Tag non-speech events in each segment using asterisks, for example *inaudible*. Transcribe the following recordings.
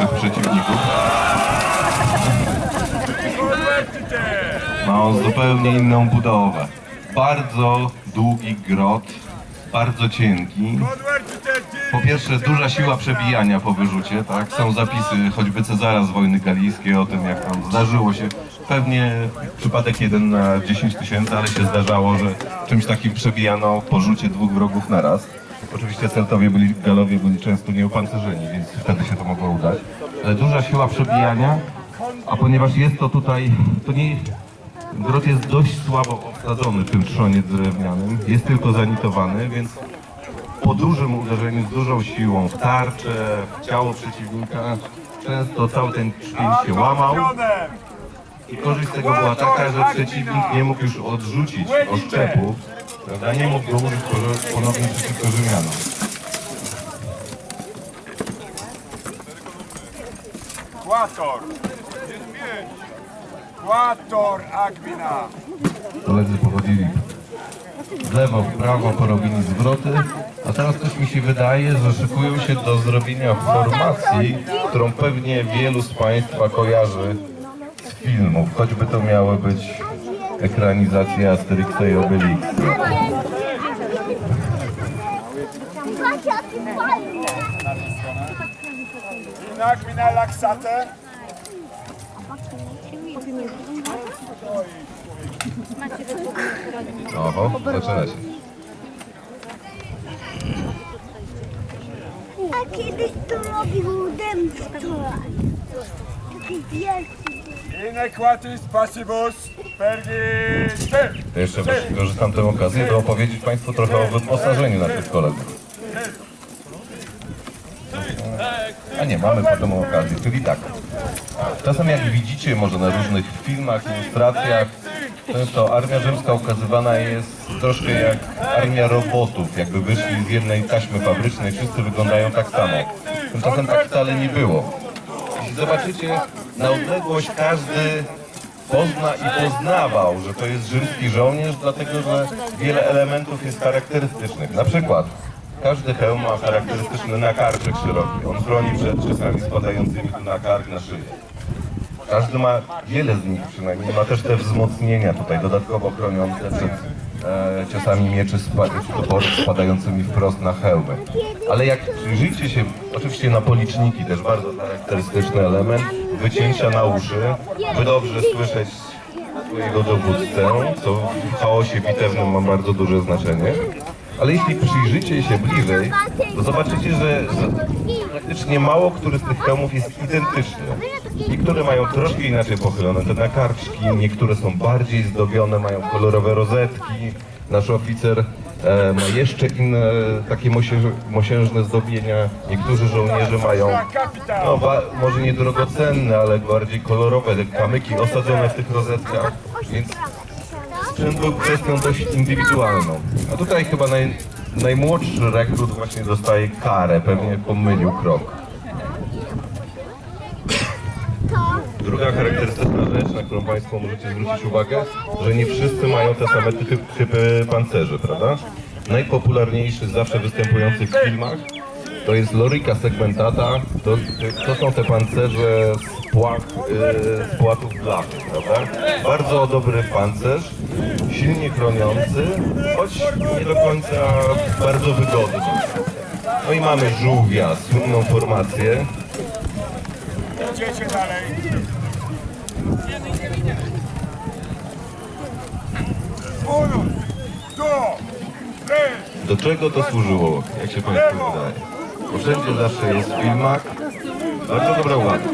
naszych przeciwników. Ma on zupełnie inną budowę. Bardzo długi grot, bardzo cienki. Po pierwsze, duża siła przebijania po wyrzucie, tak? Są zapisy choćby Cezara z wojny galijskiej o tym, jak tam zdarzyło się. Pewnie przypadek jeden na 10 tysięcy, ale się zdarzało, że czymś takim przebijano po rzucie dwóch wrogów na raz. Oczywiście Celtowie byli, Galowie byli często nieopancerzeni, więc wtedy się to mogło udać. Duża siła przebijania, a ponieważ jest to tutaj, to nie, grot jest dość słabo obsadzony tym trzonie drewnianym, jest tylko zanitowany, więc po dużym uderzeniu z dużą siłą w tarczę, w ciało przeciwnika, często cały ten trzpień się łamał i korzyść z tego była taka, że przeciwnik nie mógł już odrzucić oszczepów, mógł go użyć po- ponownie przeciwko Rzymianom. Quator. Quator Agwina. Koledzy pochodzili w lewo, w prawo, porobili zwroty, a teraz coś mi się wydaje, że szykują się do zrobienia formacji, którą pewnie wielu z Państwa kojarzy z filmów, choćby to miały być ekranizacje Asterixa i Obelix. In Agwina laxate. Oho, zaczyna się. A kiedyś to robił dębstwo. Taki wielki. In equatis passibus pergi ter. To jeszcze wykorzystam tę okazję, by opowiedzieć Państwu trochę o wyposażeniu naszych kolegów. A nie, mamy potem okazję, czyli tak. Czasem jak widzicie może na różnych filmach, ilustracjach, często armia rzymska ukazywana jest troszkę jak armia robotów, jakby wyszli z jednej taśmy fabrycznej, wszyscy wyglądają tak samo. Tymczasem tak wcale nie było. Zobaczycie, na odległość każdy pozna i poznawał, że to jest rzymski żołnierz, dlatego że wiele elementów jest charakterystycznych. Na przykład każdy hełm ma charakterystyczny nakarczek szeroki. On chroni przed czasami spadającymi tu na kark, na szyję. Każdy ma, wiele z nich przynajmniej, ma też te wzmocnienia tutaj dodatkowo chroniące przed e, ciosami mieczy spa, spadającymi wprost na hełmy. Ale jak przyjrzyjcie się, oczywiście na policzniki też bardzo charakterystyczny element, wycięcia na uszy, by dobrze słyszeć swojego dowódcę, co w chaosie bitewnym ma bardzo duże znaczenie. Ale jeśli przyjrzycie się bliżej, to zobaczycie, że praktycznie mało który z tych hełmów jest identyczny. Niektóre mają troszkę inaczej pochylone te nakarczki, niektóre są bardziej zdobione, mają kolorowe rozetki. Nasz oficer e, ma jeszcze inne takie mosięż- mosiężne zdobienia. Niektórzy żołnierze mają no, ba, może nie drogocenne, ale bardziej kolorowe te kamyki osadzone w tych rozetkach. Więc sprzęt był kwestią dość indywidualną. A tutaj chyba naj, najmłodszy rekrut właśnie dostaje karę, pewnie pomylił krok. Druga charakterystyczna rzecz, na którą Państwo możecie zwrócić uwagę, że nie wszyscy mają te same typy, typy pancerzy, prawda? Najpopularniejszy, zawsze występujący w filmach, to jest Lorica segmentata, to, to są te pancerze z, yy, z płatów blachy, prawda? Bardzo dobry pancerz, silnie chroniący, choć nie do końca bardzo wygodny. No i mamy żółwia, słynną formację, Idziecie dalej. Do czego to służyło, jak się Państwu wydaje? Bo wszędzie zawsze jest w filmach. Bardzo dobra uwaga.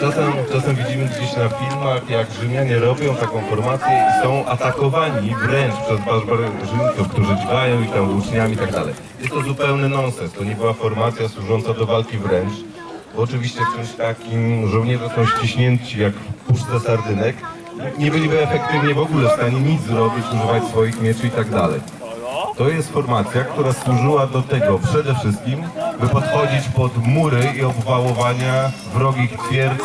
Czasem, czasem widzimy gdzieś na filmach, jak Rzymianie robią taką formację i są atakowani wręcz przez barbarzyńców, którzy dźgają ich tam włóczniami i tak dalej. Jest to zupełny nonsens. To nie była formacja służąca do walki wręcz. Bo oczywiście w czymś takim żołnierze są ściśnięci jak w puszce sardynek. Nie byliby efektywnie w ogóle w stanie nic zrobić, używać swoich mieczy i tak dalej. To jest formacja, która służyła do tego przede wszystkim, by podchodzić pod mury i obwałowania wrogich twierdz,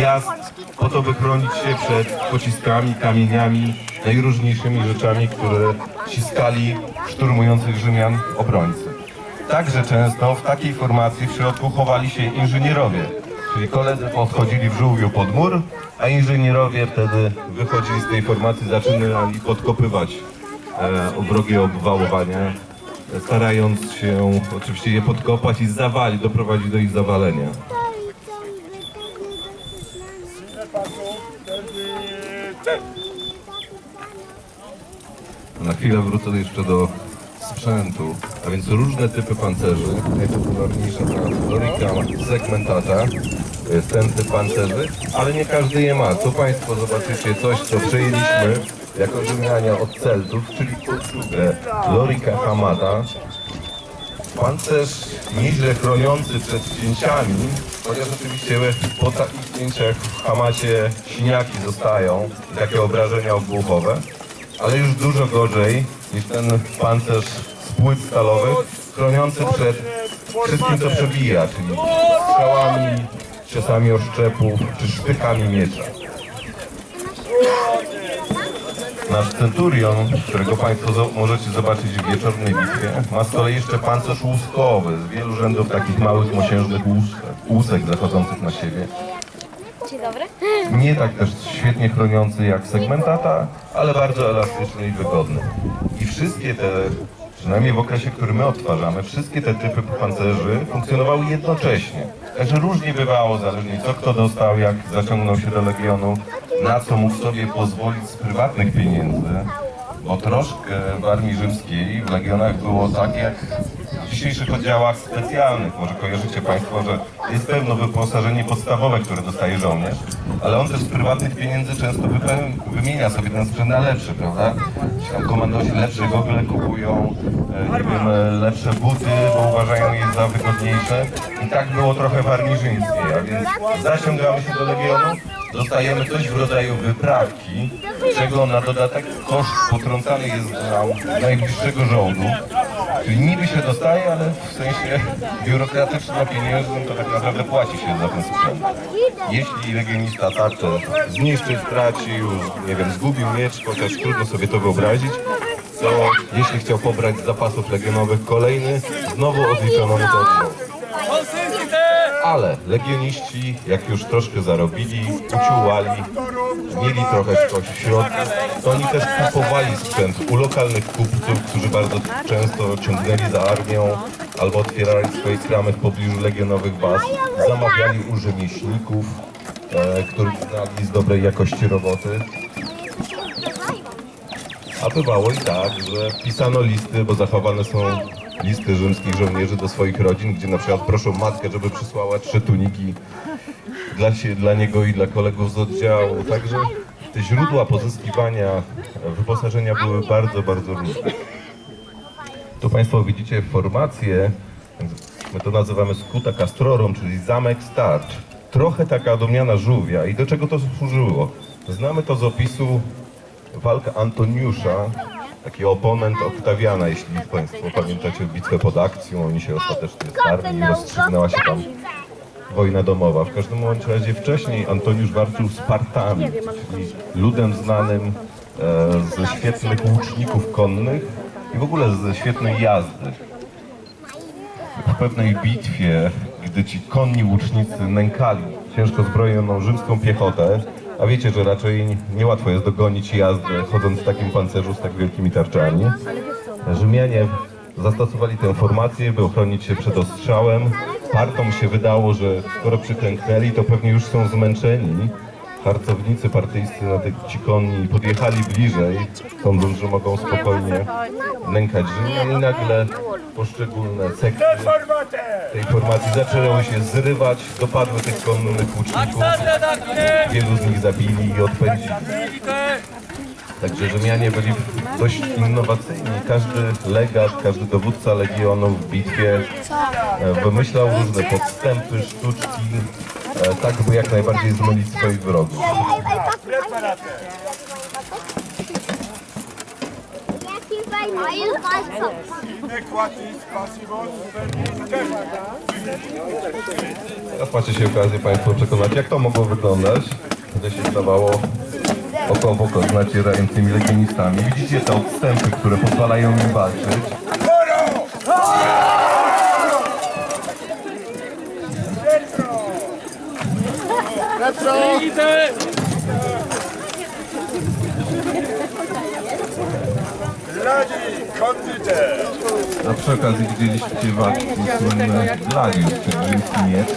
miast, po to by chronić się przed pociskami, kamieniami, najróżniejszymi rzeczami, które ciskali szturmujących Rzymian obrońcy. Także często w takiej formacji w środku chowali się inżynierowie, Czyli koledzy podchodzili w żółwiu pod mur, a inżynierowie wtedy wychodzili z tej formacji, zaczynali podkopywać e, wrogie obwałowania, starając się oczywiście je podkopać i zawalić, doprowadzić do ich zawalenia. Na chwilę wrócę jeszcze do sprzętu, a więc różne typy pancerzy. Najpopularniejsza ta Lorica segmentata, to ten typ pancerzy, ale nie każdy je ma. Tu Państwo zobaczycie coś, co przejęliśmy jako Rzymianie od Celtów, czyli kulturę Lorica hamata. Pancerz nieźle chroniący przed cięciami, chociaż oczywiście po takich cięciach w hamacie siniaki zostają takie obrażenia obłuchowe, ale już dużo gorzej niż ten pancerz z płyt stalowych, chroniący przed wszystkim co przebija, czyli strzałami, ciosami oszczepów czy szpykami miecza. Nasz Centurion, którego Państwo możecie zobaczyć w wieczornej bitwie, ma z kolei jeszcze pancerz łuskowy z wielu rzędów takich małych, mosiężnych łusek, łusek zachodzących na siebie. Dzień dobry. Nie tak też świetnie chroniący jak segmentata, ale bardzo elastyczny i wygodny. Wszystkie te, przynajmniej w okresie, który my odtwarzamy, wszystkie te typy pancerzy funkcjonowały jednocześnie. Także różnie bywało, zależnie co kto dostał, jak zaciągnął się do Legionu, na co mógł sobie pozwolić z prywatnych pieniędzy, bo troszkę w armii rzymskiej, w legionach było tak jak dzisiejszych oddziałach specjalnych. Może kojarzycie Państwo, że jest pewno wyposażenie podstawowe, które dostaje żołnierz, ale on też z prywatnych pieniędzy często wymienia sobie ten sprzęt na lepszy, prawda? Ci tam komandosi lepsze gogle kupują, e, nie wiem, lepsze buty, bo uważają je za wygodniejsze. I tak było trochę w armii rzymskiej, a więc zaciągamy się do legionu, dostajemy coś w rodzaju wyprawki, czego na dodatek koszt potrącany jest na najbliższego żołdu. Czyli niby się dostaje, ale w sensie biurokratyczno-pieniężnym to tak naprawdę płaci się za ten sprzęt. Jeśli legionista tarczę zniszczy, stracił, nie wiem, zgubił miecz, chociaż trudno sobie to wyobrazić, to jeśli chciał pobrać z zapasów legionowych kolejny, znowu odliczono mu to. Ale legioniści, jak już troszkę zarobili, uciułali, mieli trochę czegoś w środku, to oni też kupowali sprzęt u lokalnych kupców, którzy bardzo często ciągnęli za armią albo otwierali swoje kramy w pobliżu legionowych baz, zamawiali u rzemieślników, e, których znali z dobrej jakości roboty. A bywało i tak, że pisano listy, bo zachowane są listy rzymskich żołnierzy do swoich rodzin, gdzie na przykład proszą matkę, żeby przysłała trzy tuniki dla, się, dla niego i dla kolegów z oddziału. Także te źródła pozyskiwania wyposażenia były bardzo, bardzo różne. Tu Państwo widzicie formację, my to nazywamy skuta castrorum, czyli zamek starcz. Trochę taka odmiana żółwia. I do czego to służyło? Znamy to z opisu walka Antoniusza, taki oponent Oktawiana, jeśli Państwo pamiętacie bitwę pod akcją, oni się ostatecznie starli i rozstrzygnęła się tam wojna domowa. W każdym bądź razie wcześniej Antoniusz walczył z Spartami, czyli ludem znanym e, ze świetnych łuczników konnych i w ogóle ze świetnej jazdy. W pewnej bitwie, gdy ci konni łucznicy nękali ciężko zbrojoną rzymską piechotę, a wiecie, że raczej niełatwo jest dogonić jazdę chodząc w takim pancerzu z tak wielkimi tarczami, Rzymianie zastosowali tę formację, by ochronić się przed ostrzałem. Partom się wydało, że skoro przyklęknęli, to pewnie już są zmęczeni. Harcownicy partyjscy na tych ci konni podjechali bliżej, sądząc, że mogą spokojnie nękać Rzymian i nagle poszczególne sekcje Formatę! tej formacji zaczęły się zrywać, dopadły tych konnych łuczników, wielu z nich zabili i odpędzili. Także Rzymianie byli dość innowacyjni. Każdy legat, każdy dowódca legionu w bitwie e, wymyślał różne podstępy, sztuczki, e, tak by jak najbardziej zmylić swoich wrogów. Inne quatis passibus verbis Teraz macie się okazję Państwo przekonać, jak to mogło wyglądać, gdy się stawało oko w oko z nacierającymi legionistami. Widzicie te odstępy, które pozwalają im walczyć. Retro! A przy okazji widzieliście walki słynne Gladius, czyli miecz,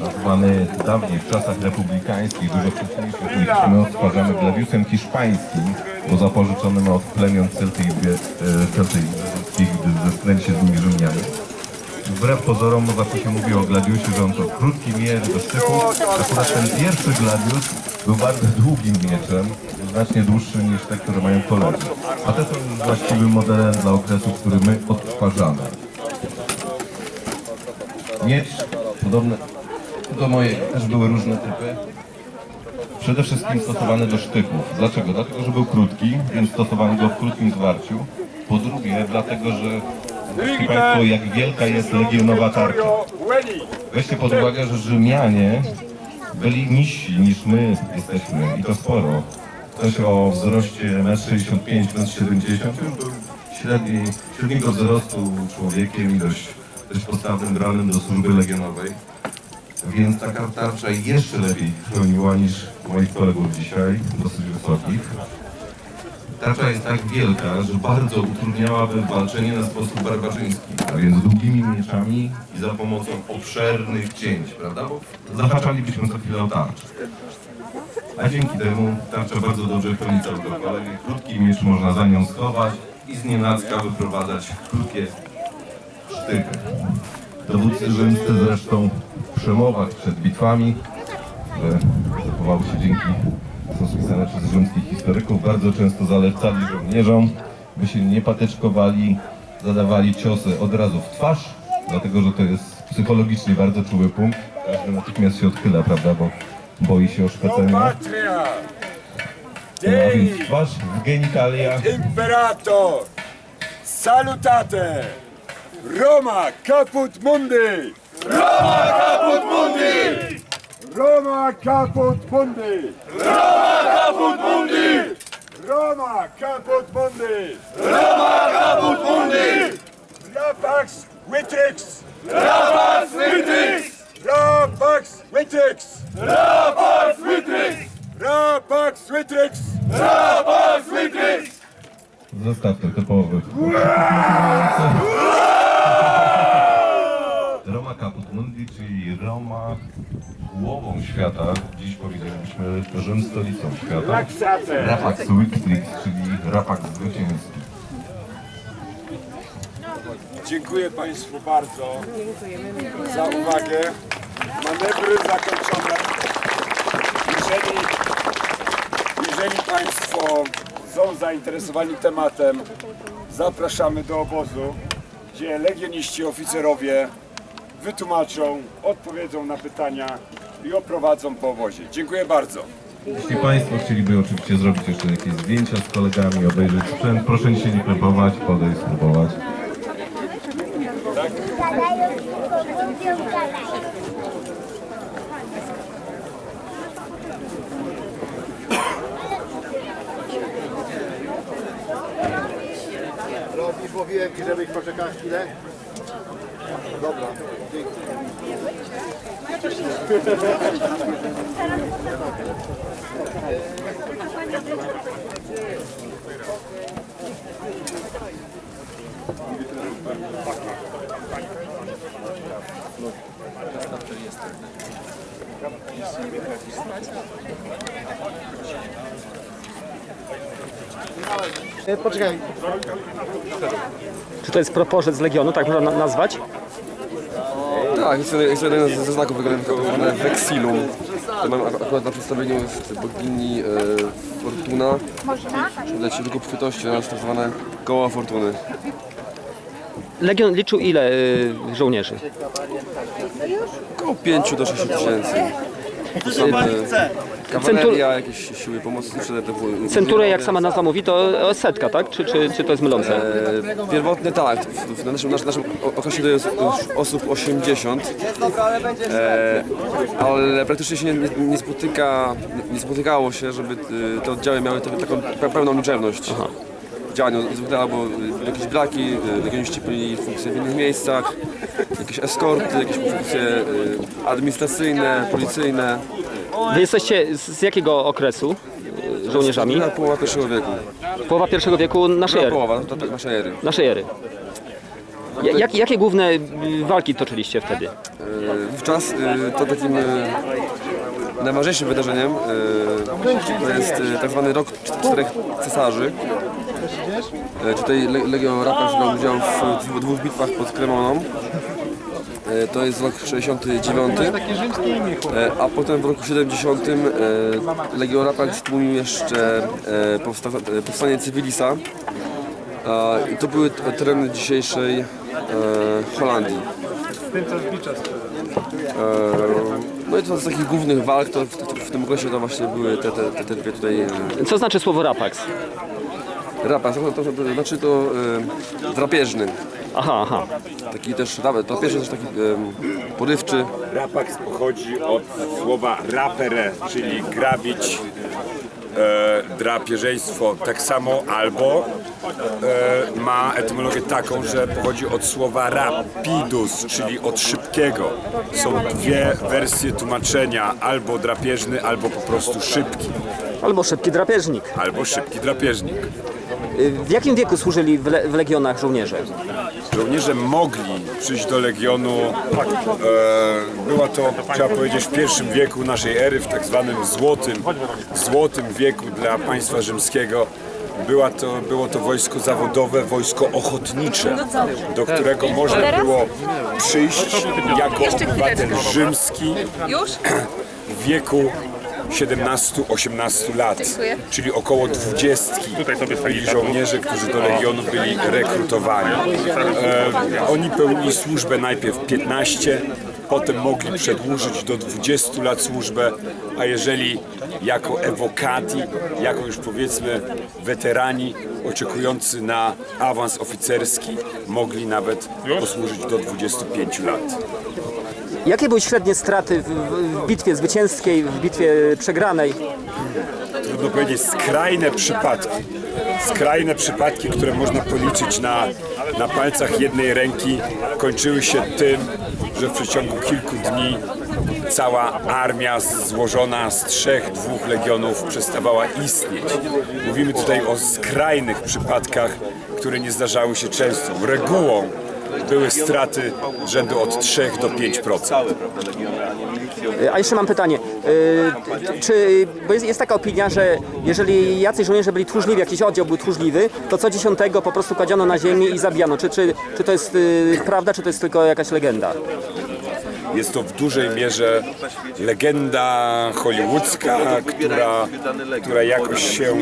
nazwany dawniej w czasach republikańskich, dużo wcześniejszych niż my odtwarzamy Gladiusem hiszpańskim, bo zapożyczonym od plemion Celtyjskich, gdy zestręli się z nimi Rzymianie. Wbrew pozorom, zawsze się mówi o Gladiusie, że on to krótki miecz do sztyku. Akurat ten pierwszy Gladius był bardzo długim mieczem, znacznie dłuższym niż te, które mają koledzy. A te są właściwym modelem dla okresu, który my odtwarzamy. Miecz podobny do mojej, też były różne typy. Przede wszystkim stosowany do sztyków. Dlaczego? Dlatego, że był krótki, więc stosowano go w krótkim zwarciu. Po drugie, dlatego, że Wiecie Państwo, jak wielka jest legionowa tarcza. Weźcie pod uwagę, że Rzymianie byli niżsi niż my jesteśmy i to sporo. Ktoś o wzroście 1,65 m, 1,70 m był średniej, średniego wzrostu człowiekiem i dość, dość postawnym, branym do służby legionowej. Więc taka tarcza jeszcze lepiej chroniła niż moich kolegów dzisiaj, dosyć wysokich. Tarcza jest tak wielka, że bardzo utrudniałaby walczenie na sposób barbarzyński, a więc długimi mieczami i za pomocą obszernych cięć, prawda? Bo zahaczalibyśmy co chwilę o tarczę. A dzięki temu tarcza bardzo dobrze chroni całego kolegę. Krótki miecz można za nią schować i z nienacka wyprowadzać krótkie sztyky. Dowódcy rzymscy zresztą w przemowach przed bitwami, które zachowały się dzięki, są spisane przez rzymskich historyków, bardzo często zalecali żołnierzom, by się nie patyczkowali, zadawali ciosy od razu w twarz, dlatego że to jest psychologicznie bardzo czuły punkt. Każdy natychmiast się odchyla, prawda, bo boi się oszpecenia. Patria! No, a więc Dei! twarz w genitalia. Imperator! Salutate! Roma caput mundi! Roma caput mundi! Roma caput mundi! Roma caput mundi! Roma caput mundi! Roma caput mundi! Rapax Witrix! Rapax Witrix! Rapax Witrix! Rapax Witrix! Rapax Witrix! Rapax Witrix! Zostaw to typowy. Roma Caput Mundi, czyli Roma głową świata. Dziś powiedzielibyśmy Rzym stolicą świata. Laxate! Rapax Victrix, czyli Rapax zwycięski. Dziękuję Państwu bardzo za uwagę. Manewry zakończone. Jeżeli, jeżeli Państwo są zainteresowani tematem, zapraszamy do obozu, gdzie legioniści oficerowie wytłumaczą, odpowiedzą na pytania i oprowadzą po obozie. Dziękuję bardzo. Jeśli Państwo chcieliby oczywiście zrobić jeszcze jakieś zdjęcia z kolegami, obejrzeć sprzęt, proszę się nie krępować, podejść, spróbować. Gadają, Robisz, mówiłem ci, żebyś poczekał chwilę. Dobra, dzięki. E, Poczekaj, Czy to jest proporzec z Legionu, tak można na- nazwać? Tak, jest to, jest jeden ze znaków wyglądających Vexilum. To mam ak- akurat na przedstawieniu jest bogini e, Fortuna. Dla tylko przytości, ona jest tak zwane koła Fortuny. Legion liczył ile y, żołnierzy? Około 5 do 6 tysięcy. To są kawaleria, jakieś siły pomocnicze. Centurę, jak sama nazwa mówi, to setka, tak? Czy, czy, czy to jest mylące? E, Pierwotnie tak, w, w naszym, naszym, okresie to jest już osób 80, e, ale praktycznie się nie, nie, spotyka, nie spotykało się, żeby e, te oddziały miały te- taką pe- pełną liczebność działania. Zwykle albo jakieś braki, e, pełnili funkcje w innych miejscach, jakieś eskorty, jakieś funkcje e, administracyjne, policyjne. Wy jesteście z, z jakiego okresu y, żołnierzami? Połowa pierwszego wieku. Połowa pierwszego wieku naszej Druga ery. połowa, to, to naszej ery. Naszej ery. Ja- Jak, jakie główne y, walki toczyliście wtedy? E, Wówczas e, to takim e, najważniejszym wydarzeniem e, to jest e, tak zwany rok czterech cesarzy. E, Tutaj Le- Legion Rapach brał udział w dwóch bitwach pod Kremoną. E, To jest rok 69, E, a potem w roku 70 e, Legion Rapach stłumił jeszcze powsta- powstanie Cywilisa. I to były tereny dzisiejszej Holandii. No i to z takich głównych walk, to w, w tym okresie to właśnie były te, te, te, te dwie tutaj Co znaczy słowo rapax? rapas, to, to, to znaczy to drapieżny. Aha, aha. Taki też, ra- drapieżny też taki e, porywczy. Rapax pochodzi od słowa rapere, czyli grabić, e, drapieżeństwo tak samo, albo e, ma etymologię taką, że pochodzi od słowa rapidus, czyli od szybkiego. Są dwie wersje tłumaczenia, albo drapieżny, albo po prostu szybki, Albo szybki drapieżnik. albo szybki drapieżnik. Y, W jakim wieku służyli w, le, w legionach żołnierze? Żołnierze mogli przyjść do Legionu. E, była to, trzeba powiedzieć, w pierwszym wieku naszej ery, w tak zwanym złotym, złotym wieku dla państwa rzymskiego. Była to, było to wojsko zawodowe, wojsko ochotnicze, do którego można było przyjść jako obywatel rzymski *clears throat* w wieku 17-18 lat, czyli około 20 byli żołnierze, którzy do Legionu byli rekrutowani. E, oni pełnili służbę najpierw 15, potem mogli przedłużyć do 20 lat służbę, a jeżeli jako ewokati, jako już powiedzmy weterani oczekujący na awans oficerski, mogli nawet posłużyć do 25 lat. Jakie były średnie straty w, w, bitwie zwycięskiej, w bitwie przegranej? trudno powiedzieć, skrajne przypadki. Skrajne przypadki, które można policzyć na, na palcach jednej ręki, kończyły się tym, że w przeciągu kilku dni cała armia złożona z trzech, dwóch legionów przestawała istnieć. Mówimy tutaj o skrajnych przypadkach, które nie zdarzały się często. Regułą były straty rzędu od 3 do 5%. Y, A jeszcze mam pytanie. y, Czy, bo jest, jest taka opinia, że jeżeli jacyś żołnierze byli tchórzliwi, jakiś oddział był tchórzliwy, to co dziesiątego po prostu kładziono na ziemię i zabijano. Czy, czy, czy to jest y, prawda, czy to jest tylko jakaś legenda? Jest to w dużej mierze legenda hollywoodzka, która, która jakoś się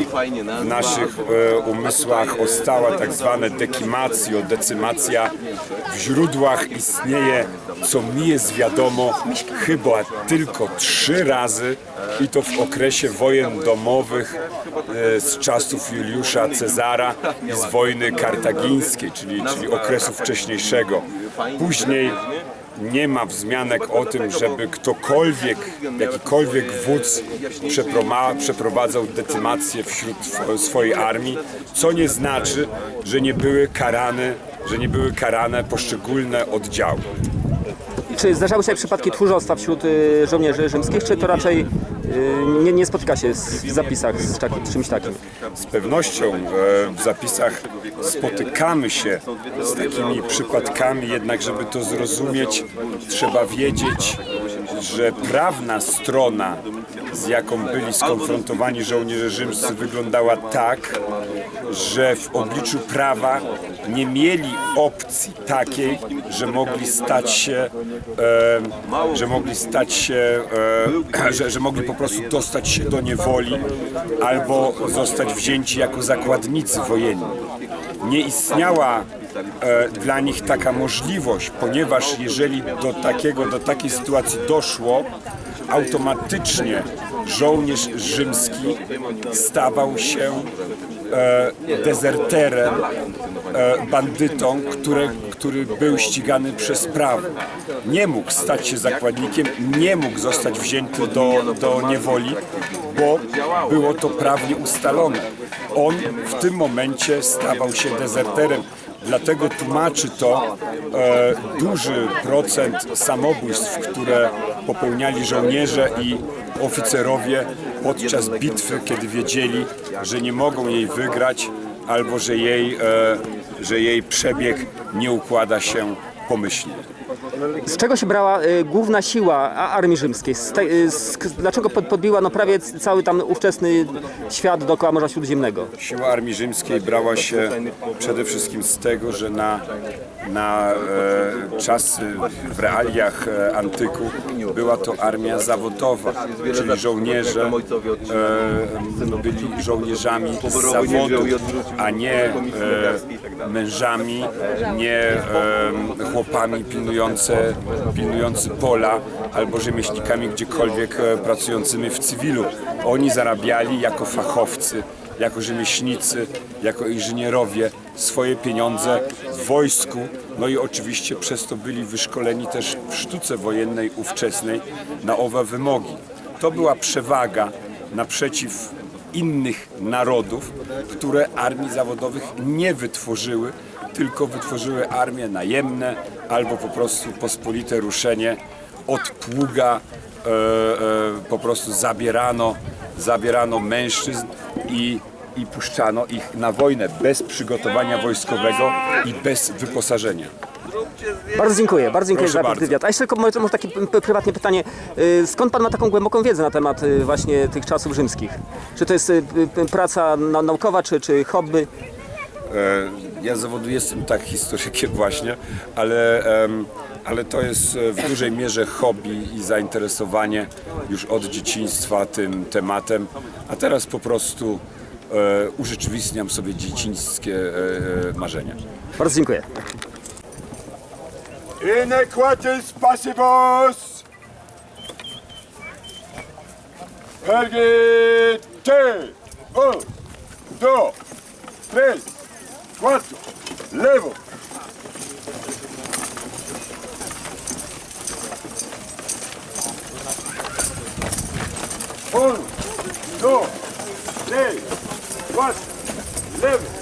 w naszych e, umysłach ostała, tak zwane dekimacjo, decymacja. W źródłach istnieje, co mi jest wiadomo, chyba tylko trzy razy i to w okresie wojen domowych e, z czasów Juliusza Cezara i z wojny kartagińskiej, czyli, czyli okresu wcześniejszego. Później nie ma wzmianek o tym, żeby ktokolwiek, jakikolwiek wódz przeprowadzał decymację wśród swo- swojej armii, co nie znaczy, że nie były karane, że nie były karane poszczególne oddziały. Czy zdarzały się przypadki tchórzostwa wśród y, żołnierzy rzymskich, czy to raczej nie, nie spotyka się z- w zapisach z czymś takim? Z pewnością e, w zapisach spotykamy się z takimi przypadkami, jednak żeby to zrozumieć, trzeba wiedzieć, że prawna strona, z jaką byli skonfrontowani żołnierze rzymscy, wyglądała tak, że w obliczu prawa nie mieli opcji takiej, że mogli stać się, e, że mogli stać się, e, *clears throat* że, że mogli po prostu dostać się do niewoli albo zostać wzięci jako zakładnicy wojenni. Nie istniała e, dla nich taka możliwość, ponieważ jeżeli do takiego, do takiej sytuacji doszło, automatycznie żołnierz rzymski stawał się e, dezerterem, e, bandytą, które, który był ścigany przez prawo. Nie mógł stać się zakładnikiem, nie mógł zostać wzięty do, do niewoli, bo było to prawnie ustalone. On w tym momencie stawał się dezerterem. Dlatego tłumaczy to e, duży procent samobójstw, które popełniali żołnierze i oficerowie podczas bitwy, kiedy wiedzieli, że nie mogą jej wygrać albo że jej, e, że jej przebieg nie układa się pomyślnie. Z czego się brała y, główna siła armii rzymskiej? Z te, y, z, dlaczego pod, podbiła no, prawie cały tam ówczesny świat dookoła Morza Śródziemnego? Siła armii rzymskiej brała się przede wszystkim z tego, że na, na e, czasy, w realiach e, antyku była to armia zawodowa, czyli żołnierze e, byli żołnierzami z zawodu, a nie e, mężami, nie e, chłopami pilnujące, pilnujący pola albo rzemieślnikami gdziekolwiek e, pracującymi w cywilu. Oni zarabiali jako fachowcy, jako rzemieślnicy, jako inżynierowie swoje pieniądze w wojsku, no i oczywiście przez to byli wyszkoleni też w sztuce wojennej ówczesnej na owe wymogi. To była przewaga naprzeciw innych narodów, które armii zawodowych nie wytworzyły, tylko wytworzyły armie najemne albo po prostu pospolite ruszenie od pługa e, e, po prostu zabierano, zabierano mężczyzn i, i puszczano ich na wojnę bez przygotowania wojskowego i bez wyposażenia. Bardzo dziękuję, bardzo dziękuję Proszę za bardzo. wywiad. A jeszcze tylko może, może takie p- p- prywatne pytanie. Y, Skąd pan ma taką głęboką wiedzę na temat y, właśnie tych czasów rzymskich? Czy to jest y, p- praca na- naukowa, czy, czy hobby? E, Ja z zawodu jestem tak historykiem właśnie, ale, ale to jest e, w dużej mierze hobby i zainteresowanie już od dzieciństwa tym tematem, a teraz po prostu e, urzeczywistniam sobie dziecińskie e, marzenia. Bardzo dziękuję. Inequatis passibus Pergite Un, dos, tres, quatro. Levo! Um, dois, três, quatro, levo!